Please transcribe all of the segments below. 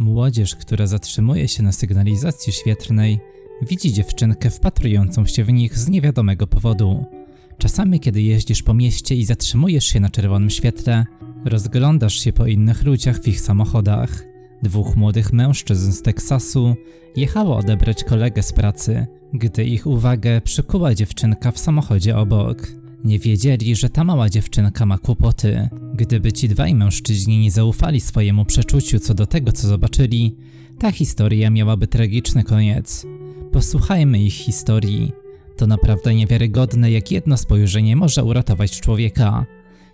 Młodzież, która zatrzymuje się na sygnalizacji świetlnej, widzi dziewczynkę wpatrującą się w nich z niewiadomego powodu. Czasami, kiedy jeździsz po mieście i zatrzymujesz się na czerwonym świetle, rozglądasz się po innych ludziach w ich samochodach. Dwóch młodych mężczyzn z Teksasu jechało odebrać kolegę z pracy, gdy ich uwagę przykuła dziewczynka w samochodzie obok. Nie wiedzieli, że ta mała dziewczynka ma kłopoty. Gdyby ci dwaj mężczyźni nie zaufali swojemu przeczuciu co do tego, co zobaczyli, ta historia miałaby tragiczny koniec. Posłuchajmy ich historii. To naprawdę niewiarygodne, jak jedno spojrzenie może uratować człowieka.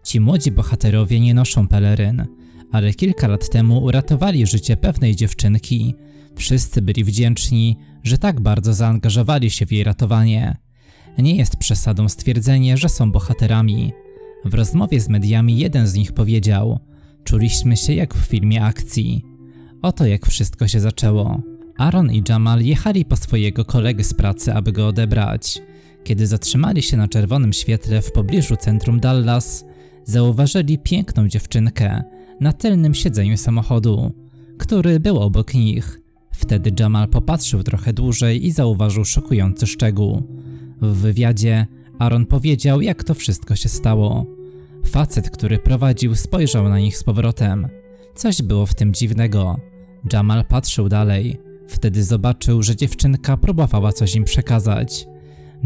Ci młodzi bohaterowie nie noszą peleryn, ale kilka lat temu uratowali życie pewnej dziewczynki. Wszyscy byli wdzięczni, że tak bardzo zaangażowali się w jej ratowanie. Nie jest przesadą stwierdzenie, że są bohaterami. W rozmowie z mediami jeden z nich powiedział: Czuliśmy się jak w filmie akcji. Oto jak wszystko się zaczęło. Aaron i Jamal jechali po swojego kolegę z pracy, aby go odebrać. Kiedy zatrzymali się na czerwonym świetle w pobliżu centrum Dallas, zauważyli piękną dziewczynkę na tylnym siedzeniu samochodu, który był obok nich. Wtedy Jamal popatrzył trochę dłużej i zauważył szokujący szczegół. W wywiadzie Aaron powiedział, jak to wszystko się stało. Facet, który prowadził, spojrzał na nich z powrotem. Coś było w tym dziwnego. Jamal patrzył dalej. Wtedy zobaczył, że dziewczynka próbowała coś im przekazać.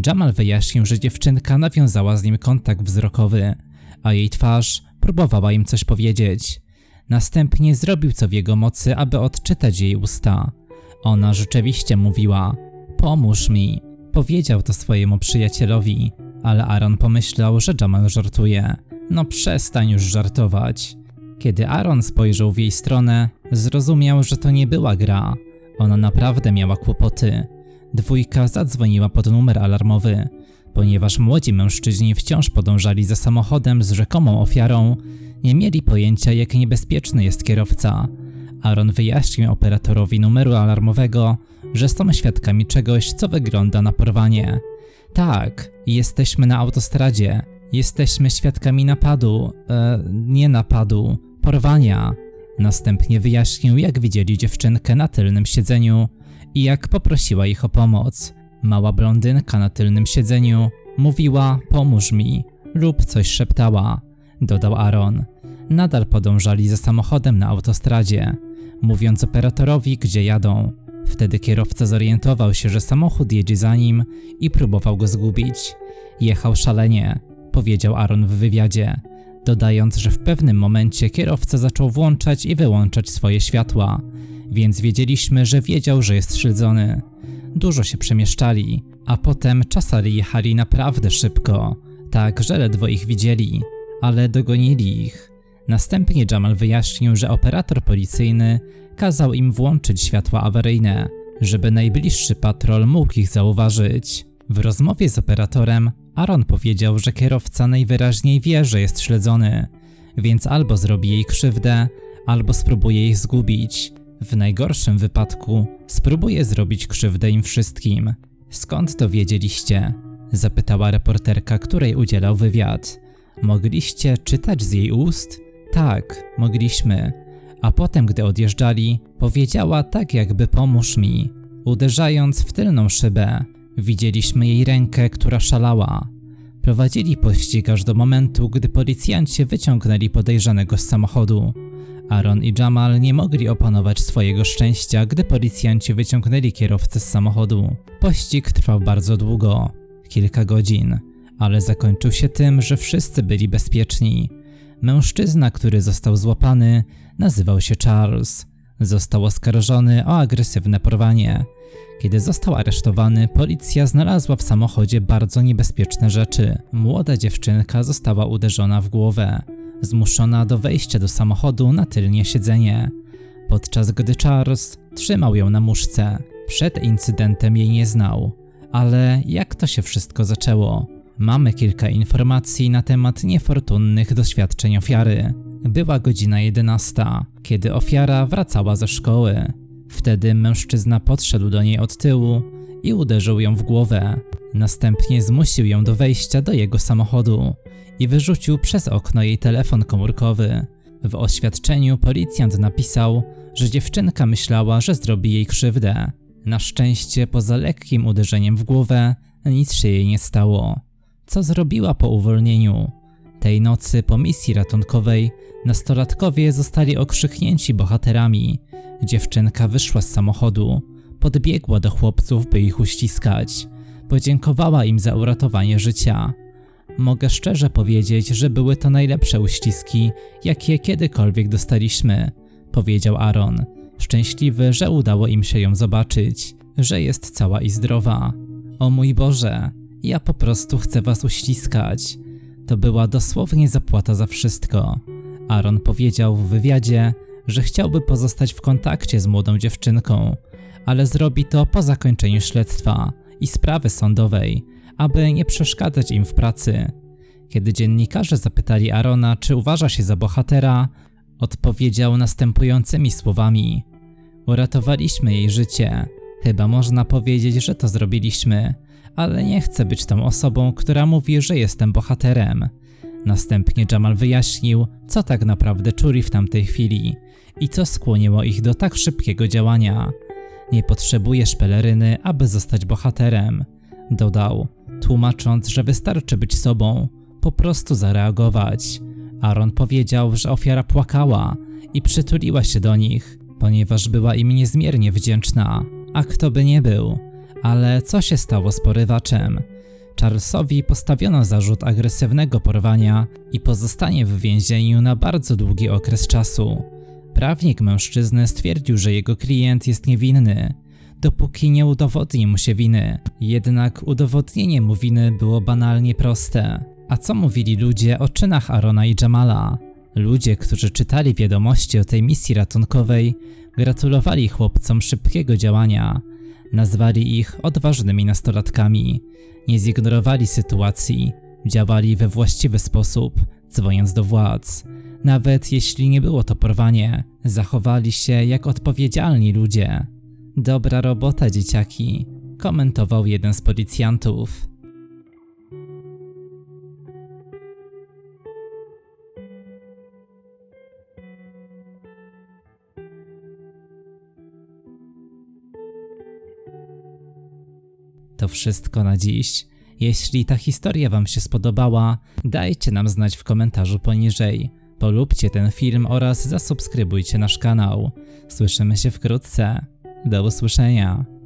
Jamal wyjaśnił, że dziewczynka nawiązała z nim kontakt wzrokowy, a jej twarz próbowała im coś powiedzieć. Następnie zrobił co w jego mocy, aby odczytać jej usta. Ona rzeczywiście mówiła: Pomóż mi. Powiedział to swojemu przyjacielowi, ale Aaron pomyślał, że Jamal żartuje. No przestań już żartować. Kiedy Aaron spojrzał w jej stronę, zrozumiał, że to nie była gra. Ona naprawdę miała kłopoty. Dwójka zadzwoniła pod numer alarmowy. Ponieważ młodzi mężczyźni wciąż podążali za samochodem z rzekomą ofiarą, nie mieli pojęcia, jak niebezpieczny jest kierowca. Aaron wyjaśnił operatorowi numeru alarmowego, że są świadkami czegoś, co wygląda na porwanie. Tak, jesteśmy na autostradzie. Jesteśmy świadkami napadu, e, nie napadu, porwania. Następnie wyjaśnił, jak widzieli dziewczynkę na tylnym siedzeniu i jak poprosiła ich o pomoc. Mała blondynka na tylnym siedzeniu mówiła: Pomóż mi, lub coś szeptała, dodał Aaron. Nadal podążali za samochodem na autostradzie, mówiąc operatorowi, gdzie jadą. Wtedy kierowca zorientował się, że samochód jedzie za nim i próbował go zgubić. Jechał szalenie, powiedział Aaron w wywiadzie, dodając, że w pewnym momencie kierowca zaczął włączać i wyłączać swoje światła, więc wiedzieliśmy, że wiedział, że jest śledzony. Dużo się przemieszczali, a potem czasami jechali naprawdę szybko, tak że ledwo ich widzieli, ale dogonili ich. Następnie Jamal wyjaśnił, że operator policyjny kazał im włączyć światła awaryjne, żeby najbliższy patrol mógł ich zauważyć. W rozmowie z operatorem Aaron powiedział, że kierowca najwyraźniej wie, że jest śledzony, więc albo zrobi jej krzywdę, albo spróbuje ich zgubić. W najgorszym wypadku spróbuje zrobić krzywdę im wszystkim. Skąd to wiedzieliście? Zapytała reporterka, której udzielał wywiad. Mogliście czytać z jej ust? Tak, mogliśmy. A potem, gdy odjeżdżali, powiedziała tak jakby pomóż mi, uderzając w tylną szybę. Widzieliśmy jej rękę, która szalała. Prowadzili pościg aż do momentu, gdy policjanci wyciągnęli podejrzanego z samochodu. Aaron i Jamal nie mogli opanować swojego szczęścia, gdy policjanci wyciągnęli kierowcę z samochodu. Pościg trwał bardzo długo kilka godzin ale zakończył się tym, że wszyscy byli bezpieczni. Mężczyzna, który został złapany, nazywał się Charles. Został oskarżony o agresywne porwanie. Kiedy został aresztowany, policja znalazła w samochodzie bardzo niebezpieczne rzeczy. Młoda dziewczynka została uderzona w głowę, zmuszona do wejścia do samochodu na tylnie siedzenie, podczas gdy Charles trzymał ją na muszce. Przed incydentem jej nie znał. Ale jak to się wszystko zaczęło? Mamy kilka informacji na temat niefortunnych doświadczeń ofiary. Była godzina 11, kiedy ofiara wracała ze szkoły. Wtedy mężczyzna podszedł do niej od tyłu i uderzył ją w głowę. Następnie zmusił ją do wejścia do jego samochodu i wyrzucił przez okno jej telefon komórkowy. W oświadczeniu policjant napisał, że dziewczynka myślała, że zrobi jej krzywdę. Na szczęście, poza lekkim uderzeniem w głowę, nic się jej nie stało. Co zrobiła po uwolnieniu? Tej nocy po misji ratunkowej nastolatkowie zostali okrzyknięci bohaterami. Dziewczynka wyszła z samochodu, podbiegła do chłopców, by ich uściskać. Podziękowała im za uratowanie życia. Mogę szczerze powiedzieć, że były to najlepsze uściski, jakie kiedykolwiek dostaliśmy, powiedział Aaron. Szczęśliwy, że udało im się ją zobaczyć, że jest cała i zdrowa. O mój Boże, ja po prostu chcę was uściskać. To była dosłownie zapłata za wszystko. Aaron powiedział w wywiadzie, że chciałby pozostać w kontakcie z młodą dziewczynką, ale zrobi to po zakończeniu śledztwa i sprawy sądowej, aby nie przeszkadzać im w pracy. Kiedy dziennikarze zapytali Arona, czy uważa się za bohatera, odpowiedział następującymi słowami: Uratowaliśmy jej życie. Chyba można powiedzieć, że to zrobiliśmy, ale nie chcę być tą osobą, która mówi, że jestem bohaterem. Następnie Jamal wyjaśnił, co tak naprawdę czuli w tamtej chwili i co skłoniło ich do tak szybkiego działania. Nie potrzebujesz peleryny, aby zostać bohaterem, dodał, tłumacząc, że wystarczy być sobą, po prostu zareagować. Aaron powiedział, że ofiara płakała i przytuliła się do nich, ponieważ była im niezmiernie wdzięczna. A kto by nie był? Ale co się stało z porywaczem? Charlesowi postawiono zarzut agresywnego porwania i pozostanie w więzieniu na bardzo długi okres czasu. Prawnik mężczyzny stwierdził, że jego klient jest niewinny, dopóki nie udowodni mu się winy. Jednak udowodnienie mu winy było banalnie proste. A co mówili ludzie o czynach Arona i Jamala? Ludzie, którzy czytali wiadomości o tej misji ratunkowej, gratulowali chłopcom szybkiego działania. Nazwali ich odważnymi nastolatkami. Nie zignorowali sytuacji, działali we właściwy sposób, dzwoniąc do władz. Nawet jeśli nie było to porwanie, zachowali się jak odpowiedzialni ludzie. Dobra robota, dzieciaki, komentował jeden z policjantów. To wszystko na dziś. Jeśli ta historia Wam się spodobała, dajcie nam znać w komentarzu poniżej. Polubcie ten film oraz zasubskrybujcie nasz kanał. Słyszymy się wkrótce. Do usłyszenia.